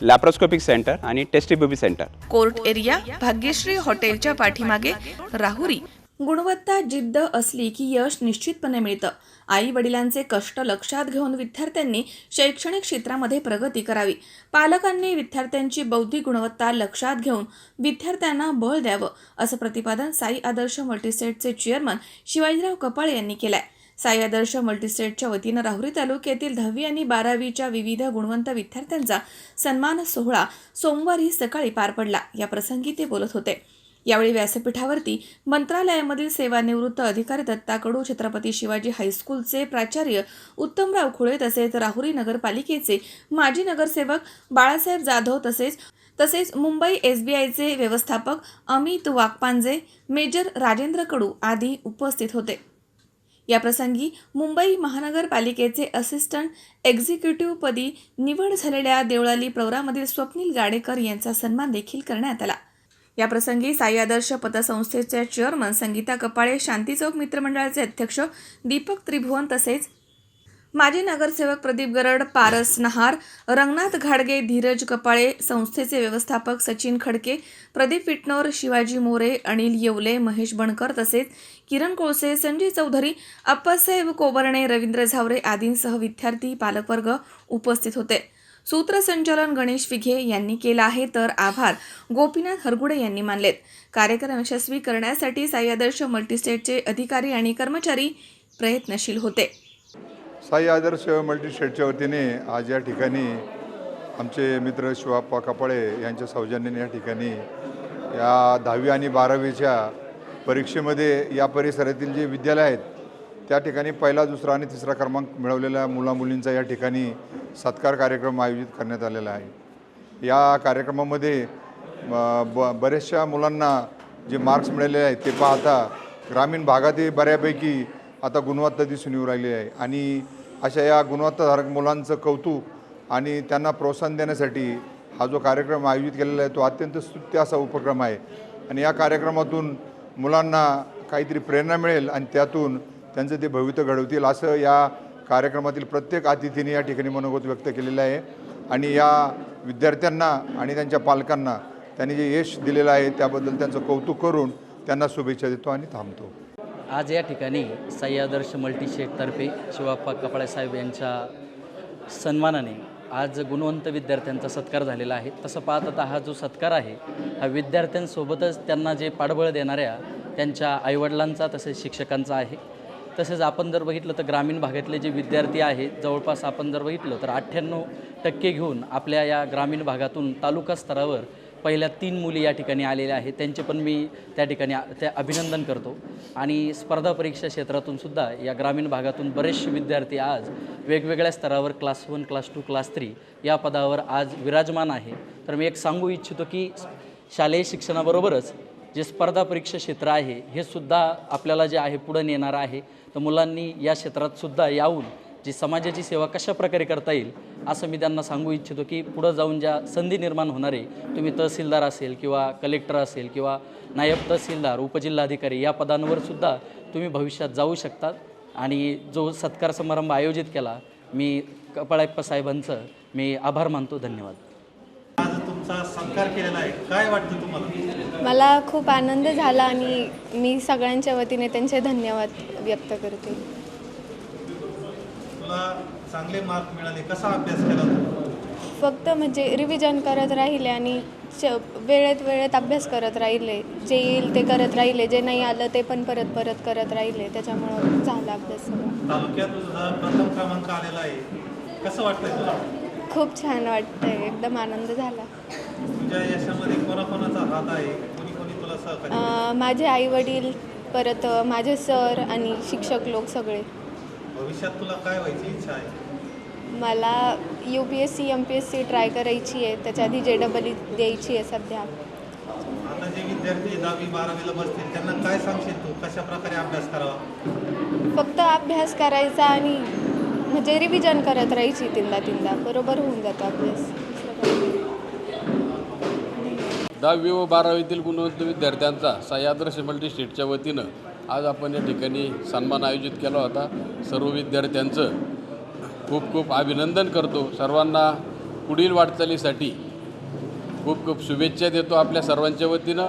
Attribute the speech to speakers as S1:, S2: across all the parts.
S1: Laparoscopic centre आणि tasty baby centre
S2: court area Bhagyashree हॉटेलच्या पाठीमागे राहुरी. गुणवत्ता जिद्द असली की यश निश्चितपणे मिळतं. आई वडिलांचे कष्ट लक्षात घेऊन विद्यार्थ्यांनी शैक्षणिक क्षेत्रामध्ये प्रगती करावी. पालकांनी विद्यार्थ्यांची बौद्धिक गुणवत्ता लक्षात घेऊन विद्यार्थ्यांना बळ द्यावं असं प्रतिपादन साई आदर्श मल्टीस्टेटचे चेअरमन शिवाजीराव कपाळे यांनी केलंय. साई सायादर्श मल्टीस्टेटच्या वतीनं राहुरी तालुक्यातील दहावी आणि बारावीच्या विविध गुणवंत विद्यार्थ्यांचा सन्मान सोहळा सोमवारी सकाळी पार पडला. या प्रसंगी ते बोलत होते. यावेळी व्यासपीठावरती मंत्रालयामधील सेवानिवृत्त अधिकारी दत्ता कडू छत्रपती शिवाजी हायस्कूलचे प्राचार्य उत्तमराव खुळे तसेच राहुरी नगरपालिकेचे माजी नगरसेवक बाळासाहेब जाधव तसेच तसेच मुंबई एस बी आयचे व्यवस्थापक अमित वाकपांजे मेजर राजेंद्र कडू आदी उपस्थित होते. याप्रसंगी मुंबई महानगरपालिकेचे असिस्टंट एक्झिक्युटिव्हपदी निवड झालेल्या देवळाली प्रवरामधील स्वप्नील गाडेकर यांचा सन्मान देखील करण्यात आला. याप्रसंगी साई आदर्श पतसंस्थेचे चेअरमन संगीता कपाळे शांती चौक मित्रमंडळाचे अध्यक्ष दीपक त्रिभुवन तसेच माजी नगरसेवक प्रदीप गरड पारस नहार रंगनाथ घाडगे धीरज कपाळे संस्थेचे व्यवस्थापक सचिन खडके प्रदीप विटनोर शिवाजी मोरे अनिल येवले महेश बणकर तसेच किरण कोळसे संजय चौधरी अप्पासाहेब कोबर्णे रवींद्र झावरे आदींसह विद्यार्थी पालकवर्ग उपस्थित होते. सूत्रसंचालन गणेश विघे यांनी केलं आहे तर आभार. गोपीनाथ हरगुडे यांनी मानलेत. कार्यक्रम यशस्वी करण्यासाठी साई आदर्श मल्टीस्टेटचे अधिकारी आणि कर्मचारी प्रयत्नशील होते.
S3: साई आदर्श मल्टीस्टेटच्या वतीने आज या ठिकाणी आमचे मित्र शिवाप्पा कपाळे यांच्या सौजन्याने या ठिकाणी या दहावी आणि बारावीच्या परीक्षेमध्ये या परिसरातील जे विद्यालय आहेत त्या ठिकाणी पहिला दुसरा आणि तिसरा क्रमांक मिळवलेल्या मुलामुलींचा या ठिकाणी सत्कार कार्यक्रम आयोजित करण्यात आलेला आहे. या कार्यक्रमामध्ये ब बऱ्याचशा मुलांना जे मार्क्स मिळालेले आहेत ते पाहता ग्रामीण भागातही बऱ्यापैकी आता गुणवत्ता दिसून येऊ राहिली आहे. आणि अशा या गुणवत्ताधारक मुलांचं कौतुक आणि त्यांना प्रोत्साहन देण्यासाठी हा जो कार्यक्रम आयोजित केलेला आहे तो अत्यंत स्तुत्य असा उपक्रम आहे. आणि या कार्यक्रमातून मुलांना काहीतरी प्रेरणा मिळेल आणि त्यातून त्यांचं ते भविष्य घडवतील असं या कार्यक्रमातील प्रत्येक अतिथीने या ठिकाणी मनोगत व्यक्त केलेलं आहे. आणि या विद्यार्थ्यांना आणि त्यांच्या पालकांना त्यांनी जे यश दिलेलं आहे त्याबद्दल त्यांचं कौतुक करून त्यांना शुभेच्छा देतो आणि थांबतो.
S4: आज या ठिकाणी सह्यादर्श मल्टीशेटतर्फे शिवाप्पा कपाळे साहेब यांच्या सन्मानाने आज गुणवंत विद्यार्थ्यांचा सत्कार झालेला आहे. तसं पाहत आता हा जो सत्कार आहे हा विद्यार्थ्यांसोबतच त्यांना जे पाठबळ देणाऱ्या त्यांच्या आईवडिलांचा तसेच शिक्षकांचा आहे. तसेच आपण जर बघितलं तर ग्रामीण भागातले जे विद्यार्थी आहेत जवळपास आपण जर बघितलं तर अठ्ठ्याण्णव टक्के घेऊन आपल्या या ग्रामीण भागातून तालुका स्तरावर पहिल्या तीन मुली या ठिकाणी आलेल्या आहेत. त्यांचे पण मी त्या ठिकाणी त्या अभिनंदन करतो. आणि स्पर्धा परीक्षा क्षेत्रातून सुद्धा या ग्रामीण भागातून बरेचसे विद्यार्थी आज वेगवेगळ्या स्तरावर class one class two class three या पदावर आज विराजमान आहे. तर मी एक सांगू इच्छितो की शालेय शिक्षणाबरोबरच जे स्पर्धा परीक्षा क्षेत्र आहे हे सुद्धा आपल्याला जे आहे पुढं नेणारं आहे. तर मुलांनी या क्षेत्रात सुद्धा यावून जी समाजाची सेवा कशा प्रकारे करता येईल असं मी त्यांना सांगू इच्छितो की पुढं जाऊन ज्या संधी निर्माण होणार आहे तुम्ही तहसीलदार असेल किंवा कलेक्टर असेल किंवा नायब तहसीलदार उपजिल्हाधिकारी या पदांवर सुद्धा तुम्ही भविष्यात जाऊ शकतात आणि जो सत्कार समारंभ आयोजित केला मी कपाळाप्पा साहेबांचं मी आभार मानतो. धन्यवाद.
S5: आज तुमचा सत्कार केलेला आहे. काय वाटतं तुम्हाला?
S6: मला खूप आनंद झाला आणि मी सगळ्यांच्या वतीने त्यांचे धन्यवाद व्यक्त करते.
S5: तुला चांगले मार्क मिळाले कसा अभ्यास केला तू?
S6: फक्त म्हणजे रिव्हिजन करत राहिले आणि वेळेत वेळेत अभ्यास करत राहिले. जे येईल ते करत राहिले जे नाही आलं ते पण परत परत करत राहिले. त्याच्यामुळं झाला अभ्यास सगळा.
S5: तालुक्यात तुझा प्रथम क्रमांक आलेला आहे. कसं वाटतंय तुला?
S6: खूप छान वाटतंय. एकदम आनंद झाला.
S5: तुझ्या यशामध्ये कोणाकोणाचा हात आहे? कोणी कोणी तुला सहकार्य?
S6: अं, माझे आई वडील परत अं, माझे सर आणि शिक्षक लोक सगळे.
S5: भविष्यात तुला काय व्हायची इच्छा आहे?
S6: मला U P S C M P S C try करायची आहे. त्याच्या आधी जे डबल ई द्यायची आहे सध्या.
S5: आता जे विद्यार्थी दहावी बारावीला बसतील त्यांना काय सांगशील तू? कशा प्रकारे अभ्यास करावा?
S6: फक्त अभ्यास करायचा आणि म्हणजे रिव्हिजन करत राहायची तीनदा तीनदा. बरोबर होऊन जातो अभ्यास.
S7: दहावी व बारावीतील गुणवंत विद्यार्थ्यांचा साई आदर्श मल्टी स्टेटच्या वतीनं आज आपण या ठिकाणी सन्मान आयोजित केला होता. सर्व विद्यार्थ्यांचं खूप खूप अभिनंदन करतो. सर्वांना पुढील वाटचालीसाठी खूप खूप शुभेच्छा देतो आपल्या सर्वांच्या वतीनं.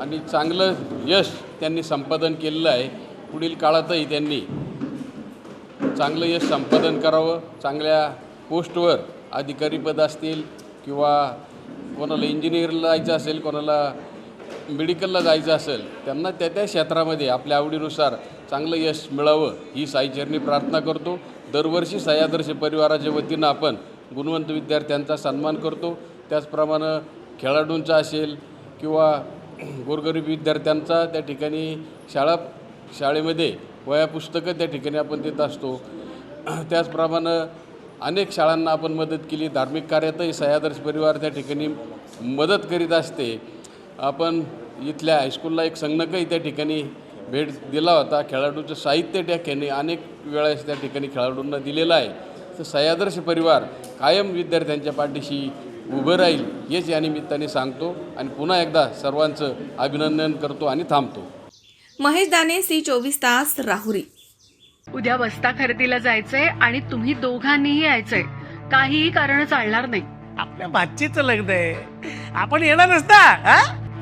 S7: आणि चांगलं यश त्यांनी संपादन केलेलं आहे. पुढील काळातही त्यांनी चांगलं यश संपादन करावं. चांगल्या पोस्टवर अधिकारीपद असतील किंवा कोणाला इंजिनिअरला जायचं असेल कोणाला मेडिकलला जायचं असेल त्यांना त्या त्या क्षेत्रामध्ये आपल्या आवडीनुसार चांगलं यश मिळावं ही साईचरणी प्रार्थना करतो. दरवर्षी सह्यादर्श परिवाराच्या वतीनं आपण गुणवंत विद्यार्थ्यांचा सन्मान करतो. त्याचप्रमाणे खेळाडूंचा असेल किंवा गोरगरीब विद्यार्थ्यांचा त्या ठिकाणी शाळा शाळेमध्ये वया पुस्तकं त्या ठिकाणी आपण देत असतो. त्याचप्रमाणे अनेक शाळांना आपण मदत केली. धार्मिक कार्यातही सह्यादर्श परिवार त्या ठिकाणी मदत करीत असते. आपण इथल्या हायस्कूलला एक संगणकही त्या ठिकाणी भेट दिला होता. खेळाडूचं साहित्य त्या ठिकाणी अनेक वेळेस त्या ठिकाणी खेळाडूंना दिलेलं आहे. तर सह्यादर्श परिवार कायम विद्यार्थ्यांच्या पाठीशी उभं राहील हेच या निमित्ताने सांगतो आणि पुन्हा एकदा सर्वांचं अभिनंदन करतो आणि थांबतो.
S2: महेश दाने सी चोवीस तास राहुरी.
S8: उद्या बस्ता खरेदीला जायचंय आणि तुम्ही दोघांनीही यायचंय. काहीही कारण चालणार नाही.
S9: आपल्या भाचीचं लग्न आहे. आपण येणार नसता